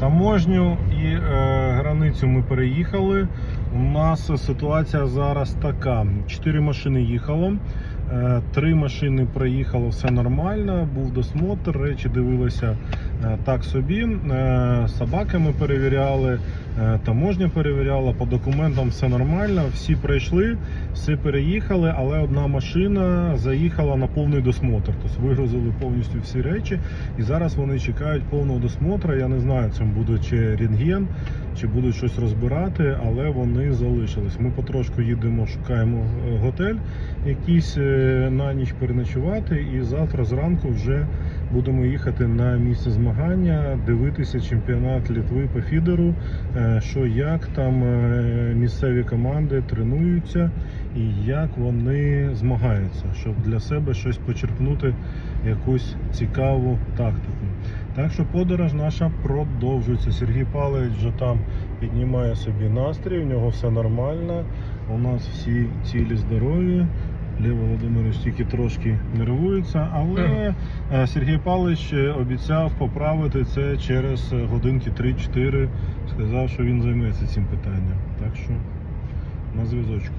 Таможню і е, границю ми переїхали. У нас ситуація зараз така: чотири машини їхало. е, Три машини проїхало, все нормально. Був досмотр, речі дивилися е, так собі. Е, Собаки ми перевіряли, таможня перевіряла, по документам все нормально. Всі пройшли, всі переїхали, але одна машина заїхала на повний досмотр. Тобто вигрузили повністю всі речі. І зараз вони чекають повного досмотру. Я не знаю, цим буде чи рентген, чи будуть щось розбирати, але вони залишились. Ми потрошку їдемо, шукаємо е, готель якийсь е, на ніч переночувати, і завтра зранку вже будемо їхати на місце змагання, дивитися чемпіонат Літви по фідеру, е, що як там місцеві команди тренуються і як вони змагаються, щоб для себе щось почерпнути, якусь цікаву тактику. Так що подорож наша продовжується. Сергій Павлович вже там піднімає собі настрій, у нього все нормально. У нас всі цілі здорові. Лев Володимирович тільки трошки нервується, але е, Сергій Павлович е, обіцяв поправити це через е, годинки 3-4. Сказав, що він займеться цим питанням. Так що на зв'язочку.